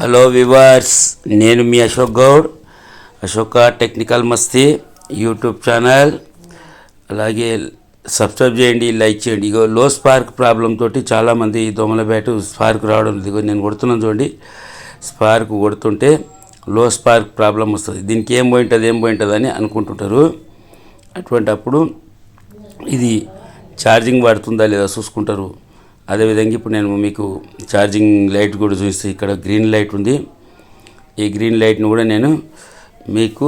Hello viewers నేను మీ Ashok Goud Ashoka technical Masti YouTube channel. అలాగే subscribe చేయండి like చేయండి. ఇగో లో స్పార్క్ ప్రాబ్లం తోటి చాలామంది దోమల బ్యాటు స్పార్క్ రావడం ఇదిగో నేను కొడుతున్నాను చూడండి. స్పార్క్ కొడుతుంటే లో స్పార్క్ ప్రాబ్లం వస్తుంది. దీనికి ఏం పోయింటుంది ఏం పోయింటుంది అని అనుకుంటుంటారు. అటువంటి అప్పుడు ఇది ఛార్జింగ్ పడుతుందా లేదా చూసుకుంటారు. అదేవిధంగా ఇప్పుడు నేను మీకు ఛార్జింగ్ లైట్ కూడా చూస్తే ఇక్కడ గ్రీన్ లైట్ ఉంది. ఈ గ్రీన్ లైట్ని కూడా నేను మీకు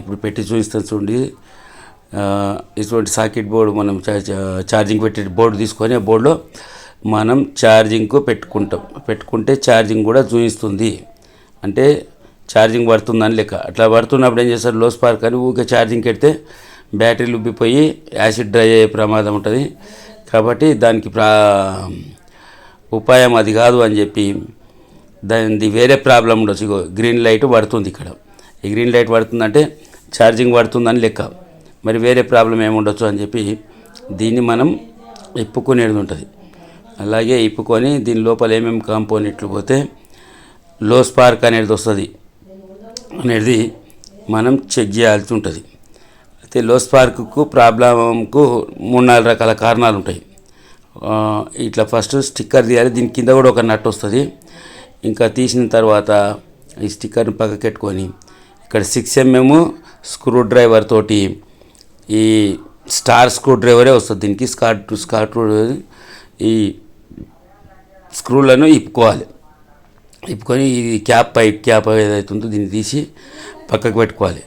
ఇప్పుడు పెట్టి చూపిస్తాను చూడండి. ఇటువంటి సాకెట్ బోర్డు మనం ఛార్జింగ్ పెట్టే బోర్డు తీసుకొని ఆ బోర్డులో మనం ఛార్జింగ్కు పెట్టుకుంటాం. పెట్టుకుంటే ఛార్జింగ్ కూడా చూపిస్తుంది. అంటే ఛార్జింగ్ పడుతుందని లెక్క. అట్లా పడుతున్నప్పుడు ఏం చేస్తారు? లో స్పార్క్ అని ఊరికే ఛార్జింగ్ పెడితే బ్యాటరీలు ఉబ్బిపోయి యాసిడ్ డ్రై అయ్యే ప్రమాదం ఉంటుంది. కాబట్టి దానికి ప్రా ఉపాయం అది కాదు అని చెప్పి దానిది వేరే ప్రాబ్లం ఉండొచ్చు. గ్రీన్ లైట్ పడుతుంది ఇక్కడ. ఈ గ్రీన్ లైట్ పడుతుందంటే ఛార్జింగ్ పడుతుందని లెక్క. మరి వేరే ప్రాబ్లం ఏముండొచ్చు అని చెప్పి దీన్ని మనం ఇప్పుకునేది ఉంటుంది. అలాగే ఇప్పుకొని దీని లోపల ఏమేమి కాంపోనెంట్లు పోతే లో స్పార్క్ అనేది వస్తుంది. అనేది మనం చెక్ చేయాల్సి ఉంటుంది. అయితే లో స్పార్క్కు ప్రాబ్లంకు మూడు నాలుగు రకాల కారణాలు ఉంటాయి. ఇట్లా ఫస్ట్ స్టిక్కర్ తీయాలి దీని కింద కూడా ఒక నట్ వస్తుంది. ఇంకా తీసిన తర్వాత ఈ స్టిక్కర్ని పక్కకెట్టుకొని ఇక్కడ సిక్స్ ఎంఎం స్క్రూ డ్రైవర్ తోటి ఈ స్టార్ స్క్రూ డ్రైవరే వస్తుంది. దీనికి స్కాట్ స్కాట్ ఈ స్క్రూలను ఇప్పుకోవాలి. ఇప్పుకొని ఈ క్యాప్ పైప్ క్యాప్ ఏదైతే ఉందో దీన్ని తీసి పక్కకు పెట్టుకోవాలి.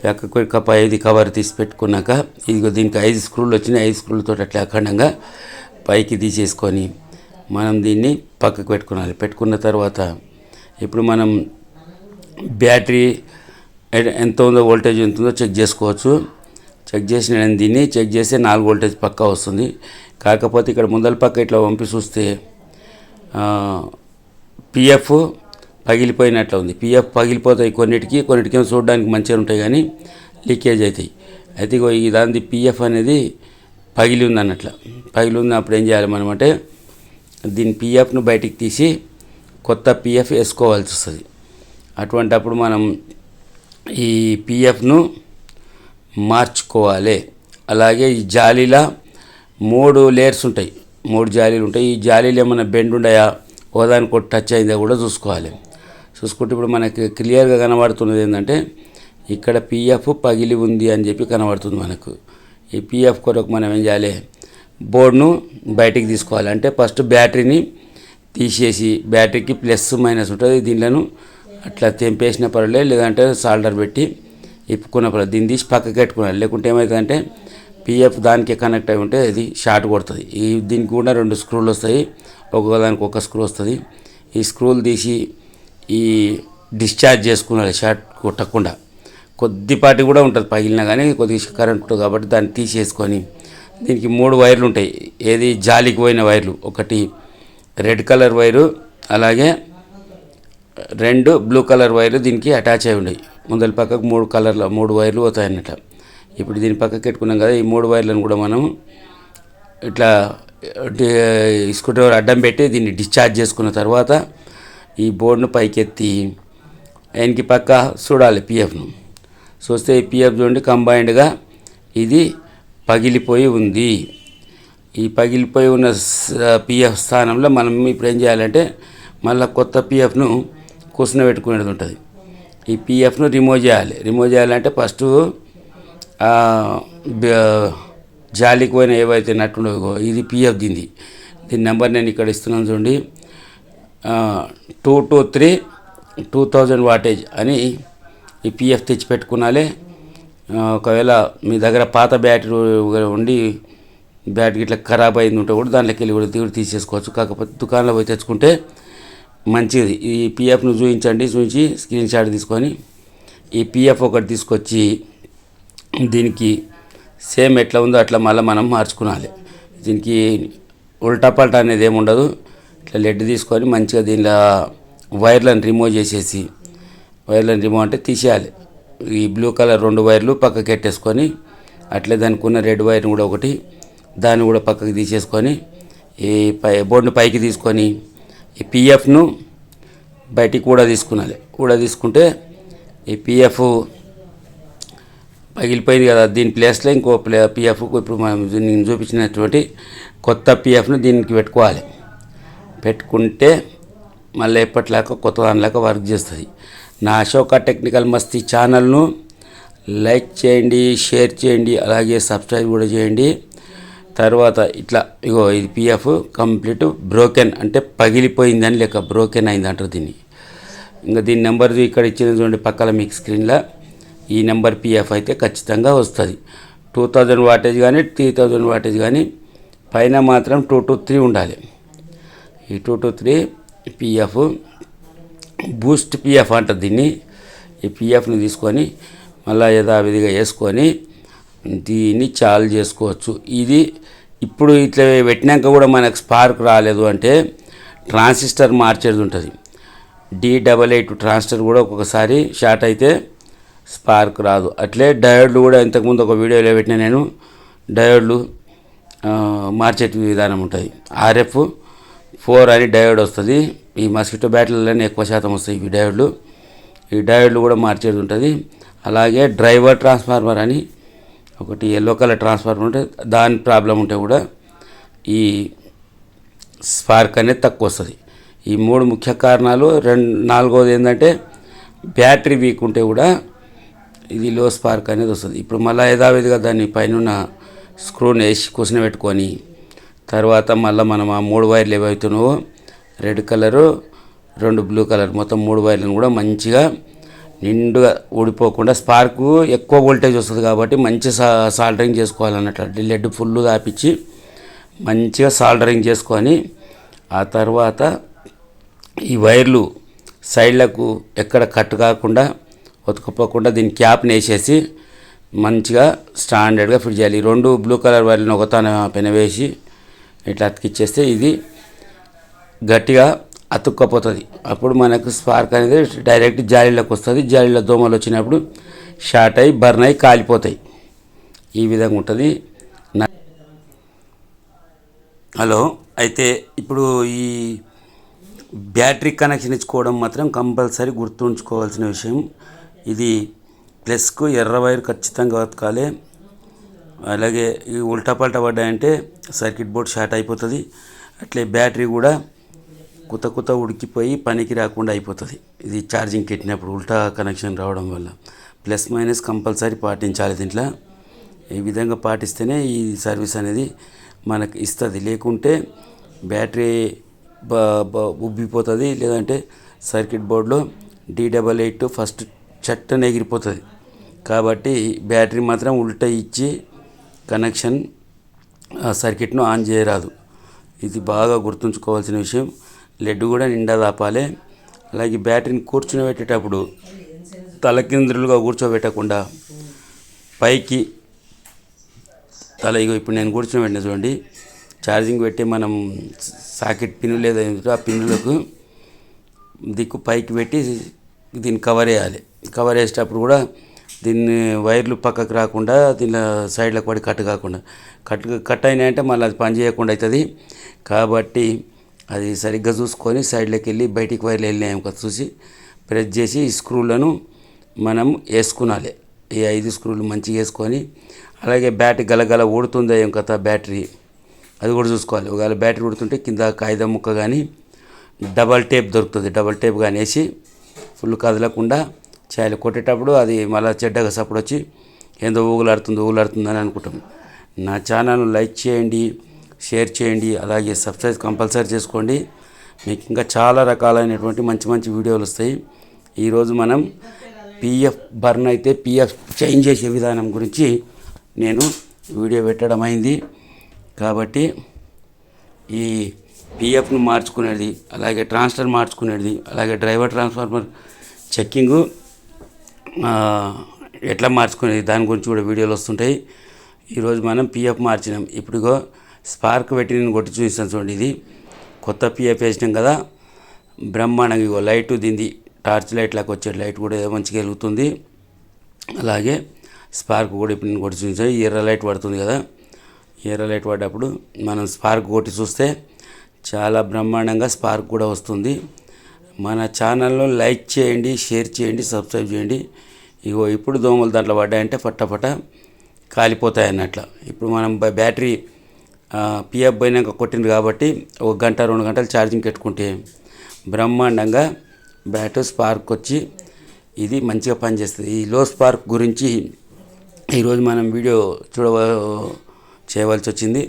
పక్కకు కప్ప ఇది కవర్ తీసి పెట్టుకున్నాక ఇదిగో దీనికి ఐదు స్క్రూలు వచ్చినాయి ఐదు స్క్రూలతో అట్లా అఖండంగా పైకి తీసేసుకొని మనం దీన్ని పక్కకు పెట్టుకోవాలి పెట్టుకున్న తర్వాత ఇప్పుడు మనం బ్యాటరీ ఎంత ఉందో వోల్టేజ్ ఎంత ఉందో చెక్ చేసుకోవచ్చు. చెక్ చేసి నేను దీన్ని చెక్ చేస్తే నాలుగు వోల్టేజ్ పక్కా వస్తుంది. కాకపోతే ఇక్కడ ముందల పక్క ఇట్లా పంపి చూస్తే పిఎఫ్ పగిలిపోయినట్లు ఉంది. పిఎఫ్ పగిలిపోతాయి కొన్నిటికి కొన్నిటికి చూడడానికి మంచిగా ఉంటాయి కానీ లీకేజ్ అవుతాయి. అయితే ఈ దాని పిఎఫ్ అనేది పగిలి ఉంది అన్నట్ల పగిలి ఉంది అప్పుడు ఏం చేయాలి మనం అంటే దీని పిఎఫ్ను బయటికి తీసి కొత్త పిఎఫ్ వేసుకోవాల్సి వస్తుంది. అటువంటి అప్పుడు మనం ఈ పిఎఫ్ను మార్చుకోవాలి. అలాగే ఈ జాలీలా మూడు లేయర్స్ ఉంటాయి. మూడు జాలీలు ఉంటాయి. ఈ జాలీలు ఏమైనా బెండ్ ఉన్నాయా? ఓదానికి కొట్టి టచ్ అయిందా కూడా చూసుకోవాలి. చూసుకుంటే ఇప్పుడు మనకి క్లియర్గా కనబడుతున్నది ఏంటంటే ఇక్కడ పిఎఫ్ పగిలి ఉంది అని చెప్పి కనబడుతుంది మనకు. ఈ పిఎఫ్ కొరకు మనం ఏం చేయాలి? బోర్డును బయటికి తీసుకోవాలి. అంటే ఫస్ట్ బ్యాటరీని తీసేసి బ్యాటరీకి ప్లస్ మైనస్ ఉంటుంది. దీనిలను అట్లా తెంపేసిన పర్లేదు లేదంటే సాల్డర్ పెట్టి ఇప్పుకున్న పర్లేదు దీన్ని తీసి పక్కకి పెట్టుకున్నాను లేకుంటే ఏమవుతుందంటే పిఎఫ్ దానికి కనెక్ట్ అయి ఉంటే అది షార్ట్ కొడుతుంది. ఈ దీనికి కూడా రెండు స్క్రూలు వస్తాయి. ఒక్కొక్క దానికి ఒక స్క్రూ వస్తుంది. ఈ స్క్రూలు తీసి ఈ డిశ్చార్జ్ చేసుకున్న షార్ట్ కొట్టకుండా కొద్దిపాటి కూడా ఉంటుంది పగిలినా కానీ కొద్దిగా కరెంట్ ఉంటుంది కాబట్టి దాన్ని తీసేసుకొని దీనికి మూడు వైర్లు ఉంటాయి. ఏది జాలికి పోయిన వైర్లు ఒకటి రెడ్ కలర్ వైరు అలాగే రెండు బ్లూ కలర్ వైర్లు దీనికి అటాచ్ అయి ఉన్నాయి ముందల పక్కకు మూడు కలర్ల మూడు వైర్లు పోతాయి అన్నట్టు ఇప్పుడు దీని పక్కకి పెట్టుకున్నాం కదా ఈ మూడు వైర్లను కూడా మనం ఇట్లా స్కూటర్ అడ్డం పెట్టి దీన్ని డిశ్చార్జ్ చేసుకున్న తర్వాత ఈ బోర్డును పైకెత్తి ఆయనకి పక్క చూడాలి పిఎఫ్ను. చూస్తే ఈ పిఎఫ్ చూడండి కంబైన్డ్గా ఇది పగిలిపోయి ఉంది. ఈ పగిలిపోయి ఉన్న పిఎఫ్ స్థానంలో మనం ఇప్పుడు ఏం చేయాలంటే మళ్ళీ కొత్త పిఎఫ్ను కూర్చుని పెట్టుకునేది ఉంటుంది. ఈ పిఎఫ్ను రిమూవ్ చేయాలి. రిమూవ్ చేయాలంటే ఫస్ట్ జాలికి పోయిన ఏవైతే నట్టున్నాయో ఇది పిఎఫ్ దీనిది. దీని నెంబర్ నేను ఇక్కడ ఇస్తున్నాను చూడండి. Two two three two thousand wattage అని ఈ పిఎఫ్ తెచ్చిపెట్టుకున్నాలే. ఒకవేళ మీ దగ్గర పాత బ్యాటరీ ఉండి బ్యాటరీ ఇట్లా ఖరాబ్ అయింది ఉంటే కూడా దాంట్లోకి వెళ్ళి కూడా దిగుడు తీసేసుకోవచ్చు. కాకపోతే దుకాణంలో పోయి తెచ్చుకుంటే మంచిది. ఈ పిఎఫ్ను చూపించండి చూపించి స్క్రీన్ షాట్ తీసుకొని ఈ పిఎఫ్ ఒకటి తీసుకొచ్చి దీనికి సేమ్ ఎట్లా ఉందో అట్లా మళ్ళీ మనం మార్చుకోవాలి దీనికి ఉల్టాపల్టా అనేది ఏమి ఉండదు ఇట్లా లెడ్ తీసుకొని మంచిగా దీనిలో వైర్లను రిమూవ్ చేసేసి వైర్లను రిమూవ్ అంటే తీసేయాలి. ఈ బ్లూ కలర్ రెండు వైర్లు పక్కకి పెట్టేసుకొని అట్లే దానికి ఉన్న రెడ్ వైర్ కూడా ఒకటి దాన్ని కూడా పక్కకి తీసేసుకొని ఈ పై బోర్డును పైకి తీసుకొని ఈ పిఎఫ్ను బయటికి కూడా తీసుకున్నాలి కూడా తీసుకుంటే ఈ పిఎఫ్ పగిలిపోయింది కదా. దీని ప్లేస్లో ఇంకో ప్లే పిఎఫ్ ఇప్పుడు మనం నేను చూపించినటువంటి కొత్త పిఎఫ్ను దీనికి పెట్టుకోవాలి. పెట్టుకుంటే మళ్ళీ ఎప్పట్లాగా కొత్త దానిలాగా వర్క్ చేస్తుంది. నా అశోక టెక్నికల్ మస్తీ ఛానల్ను లైక్ చేయండి షేర్ చేయండి అలాగే సబ్స్క్రైబ్ కూడా చేయండి. తర్వాత ఇట్లా ఇగో ఇది పిఎఫ్ కంప్లీట్ బ్రోకెన్ అంటే పగిలిపోయిందని లేక బ్రోకెన్ అయింది అంటారు దీన్ని. ఇంకా దీని నెంబర్ ఇక్కడ ఇచ్చిన చూడండి పక్కన మీకు స్క్రీన్లో. ఈ నెంబర్ పిఎఫ్ అయితే ఖచ్చితంగా వస్తుంది. టూ థౌజండ్ వాటేజ్ కానీ త్రీ థౌజండ్ వాటేజ్ కానీ పైన మాత్రం టూ టు త్రీ ఉండాలి. ఈ two two three PF boost PF అంటారు దీన్ని. ఈ పిఎఫ్ని తీసుకొని మళ్ళీ యథావిధిగా వేసుకొని దీన్ని చాలు చేసుకోవచ్చు. ఇది ఇప్పుడు ఇట్లా పెట్టినాక కూడా మనకు స్పార్క్ రాలేదు అంటే ట్రాన్సిస్టర్ మార్చేది ఉంటుంది. డి డబల్ ఎయిట్ ట్రాన్సిస్టర్ కూడా ఒక్కొక్కసారి షార్ట్ అయితే స్పార్క్ రాదు. అట్లే డయోడ్లు కూడా ఇంతకుముందు ఒక వీడియోలో పెట్టిన నేను. డయోడ్లు మార్చేటి విధానం ఉంటుంది. ఆర్ఎఫ్ ఫోర్ అని డయోడ్ వస్తుంది. ఈ మస్కిటో బ్యాటరీలోనే ఎక్కువ శాతం వస్తాయి ఈ డయోడ్లు. ఈ డయోడ్లు కూడా మార్చేది ఉంటుంది. అలాగే డ్రైవర్ ట్రాన్స్ఫార్మర్ అని ఒకటి ఎల్లో కలర్ ట్రాన్స్ఫార్మర్ ఉంటే దాని ప్రాబ్లం ఉంటే కూడా ఈ స్పార్క్ అనేది తక్కువ వస్తుంది. ఈ మూడు ముఖ్య కారణాలు. రెండు నాలుగోది ఏంటంటే బ్యాటరీ వీక్ ఉంటే కూడా ఇది లో స్పార్క్ అనేది వస్తుంది. ఇప్పుడు మళ్ళీ యథావిధిగా దాన్ని పైన స్క్రూని వేసి కూసిన పెట్టుకొని తర్వాత మళ్ళీ మనం ఆ మూడు వైర్లు ఏవైతున్నావో రెడ్ కలరు రెండు బ్లూ కలర్ మొత్తం మూడు వైర్లను కూడా మంచిగా నిండుగా ఊడిపోకుండా స్పార్క్ ఎక్కువ వోల్టేజ్ వస్తుంది కాబట్టి మంచి సా సాల్డరింగ్ చేసుకోవాలన్నట్లు లెడ్ ఫుల్ దాపించి మంచిగా సాల్డరింగ్ చేసుకొని ఆ తర్వాత ఈ వైర్లు సైడ్లకు ఎక్కడ కట్ కాకుండా ఉతకపోకుండా దీని క్యాప్ని వేసేసి మంచిగా స్టాండర్డ్గా ఫిట్ చేయాలి. ఈ రెండు బ్లూ కలర్ వైర్లను ఒకతాన పెనవేసి ఇట్లా అతికిచ్చేస్తే ఇది గట్టిగా అతుక్కపోతుంది. అప్పుడు మనకు స్పార్క్ అనేది డైరెక్ట్ జాలీలోకి వస్తుంది. జాలీలో దోమలు వచ్చినప్పుడు షార్ట్ అయ్యి బర్న్ అయ్యి కాలిపోతాయి. ఈ విధంగా ఉంటుంది. హలో అయితే ఇప్పుడు ఈ బ్యాటరీ కనెక్షన్ ఇచ్చుకోవడం మాత్రం కంపల్సరీ గుర్తుంచుకోవాల్సిన విషయం. ఇది ప్లస్కు ఎర్ర వైర్ ఖచ్చితంగా బతకాలి అలాగే ఈ ఉల్టా పల్టా పడ్డాయంటే సర్క్యూట్ బోర్డ్ షార్ట్ అయిపోతుంది. అట్లే బ్యాటరీ కూడా కొత్త కొత్త ఉడికిపోయి పనికి రాకుండా అయిపోతుంది. ఇది ఛార్జింగ్ పెట్టినప్పుడు ఉల్టా కనెక్షన్ రావడం వల్ల. ప్లస్ మైనస్ కంపల్సరీ పాటించాలి దీంట్లో. ఈ విధంగా పాటిస్తేనే ఈ సర్వీస్ అనేది మనకు ఇస్తుంది. లేకుంటే బ్యాటరీ బ ఉబ్బిపోతుంది. లేదంటే సర్క్యూట్ బోర్డులో డిడబల్ ఎయిట్ ఫస్ట్ చట్టన ఎగిరిపోతుంది. కాబట్టి బ్యాటరీ మాత్రం ఉల్టా ఇచ్చి కనెక్షన్ ఆ సర్క్యూట్ను ఆన్ చేయరాదు. ఇది బాగా గుర్తుంచుకోవాల్సిన విషయం. లెడ్ కూడా నిండా దాపాలి. అలాగే బ్యాటరీని కూర్చునిపెట్టేటప్పుడు తలకింద్రులుగా కూర్చోబెట్టకుండా పైకి తల ఇగో ఇప్పుడు నేను కూర్చొని పెట్టిన చూడండి. ఛార్జింగ్ పెట్టి మనం సాకెట్ పిన్ లేదా ఆ పిన్నులకు దిక్కు పైకి పెట్టి దీన్ని కవర్ వేయాలి కవర్ వేసేటప్పుడు కూడా దీన్ని వైర్లు పక్కకు రాకుండా దీనిలో సైడ్లకు పడి కట్ కాకుండా. కట్ కట్ అయినాయంటే మళ్ళీ అది పని చేయకుండా అవుతుంది కాబట్టి అది సరిగ్గా చూసుకొని సైడ్లోకి వెళ్ళి బయటికి వైర్లు వెళ్ళినాయి కదా చూసి ప్రెస్ చేసి ఈ స్క్రూలను మనం వేసుకునాలి. ఈ ఐదు స్క్రూలు మంచిగా వేసుకొని అలాగే బ్యాటరీ గలగల ఊడుతుందో ఏం కథ బ్యాటరీ? అది కూడా చూసుకోవాలి. ఒకవేళ బ్యాటరీ ఊడుతుంటే కింద కాగితం ముక్క కానీ డబల్ టేప్ దొరుకుతుంది. డబల్ టేప్ కానీ వేసి ఫుల్ కదలకుండా ఛాయలు కొట్టేటప్పుడు అది మళ్ళీ చెడ్డగా సప్పుడు వచ్చి ఏందో ఊగులాడుతుంది ఊగులాడుతుంది అని అనుకుంటాం. నా ఛానల్ను లైక్ చేయండి షేర్ చేయండి అలాగే సబ్స్క్రైబ్ కంపల్సరీ చేసుకోండి. మీకు ఇంకా చాలా రకాలైనటువంటి మంచి మంచి వీడియోలు వస్తాయి. ఈరోజు మనం పిఎఫ్ బర్న్ అయితే పిఎఫ్ చేంజ్ చేసే విధానం గురించి నేను వీడియో పెట్టడం అయింది. కాబట్టి ఈ పిఎఫ్ను మార్చుకునేది అలాగే ట్రాన్స్ఫర్ మార్చుకునేది అలాగే డ్రైవర్ ట్రాన్స్ఫార్మర్ చెక్కింగు ఎట్లా మార్చుకునేది దాని గురించి కూడా వీడియోలు వస్తుంటాయి. ఈరోజు మనం పిఎఫ్ మార్చినాం. ఇప్పుడుగో స్పార్క్ పెట్టి నేను కొట్టి చూపిస్తాను చూడండి ఇది. కొత్త పిఎఫ్ వేసినాం కదా. బ్రహ్మాండంగా ఇగో లైట్ దింది. టార్చ్ లైట్ లాగా వచ్చే లైట్ కూడా మంచిగా వెలుగుతుంది. అలాగే స్పార్క్ కూడా ఇప్పుడు నేను కొట్టి చూపించాను. ఎర్ర లైట్ పడుతుంది కదా. ఎర్ర లైట్ పడ్డప్పుడు మనం స్పార్క్ కొట్టి చూస్తే చాలా బ్రహ్మాండంగా స్పార్క్ కూడా వస్తుంది. మన ఛానల్లో లైక్ చేయండి షేర్ చేయండి సబ్స్క్రైబ్ చేయండి. ఇగో ఇప్పుడు దోమలు దాంట్లో పడ్డాయంటే పట్టపట కాలిపోతాయి అన్నట్ల ఇప్పుడు మనం బ్యాటరీ పిఎఫ్ పోయినాక కొట్టింది కాబట్టి ఒక గంట రెండు గంటలు ఛార్జింగ్ పెట్టుకుంటే బ్రహ్మాండంగా బ్యాటరీ స్పార్క్ వచ్చి ఇది మంచిగా పనిచేస్తుంది. ఈ లో స్పార్క్ గురించి ఈరోజు మనం వీడియో చూడవ చేయవలసి వచ్చింది.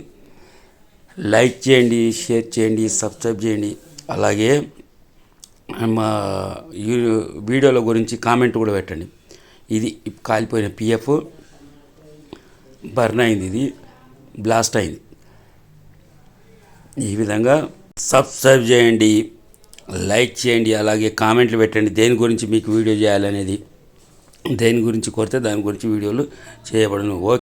లైక్ చేయండి షేర్ చేయండి సబ్స్క్రైబ్ చేయండి. అలాగే మా వీడియోల గురించి కామెంట్ కూడా పెట్టండి. ఇది కాలిపోయిన పిఎఫ్ బర్న్ అయింది ఇది బ్లాస్ట్ అయింది. ఈ విధంగా సబ్స్క్రైబ్ చేయండి లైక్ చేయండి అలాగే కామెంట్లు పెట్టండి. దేని గురించి మీకు వీడియో చేయాలనేది దేని గురించి కోరితే దాని గురించి వీడియోలు చేయబడను. ఓకే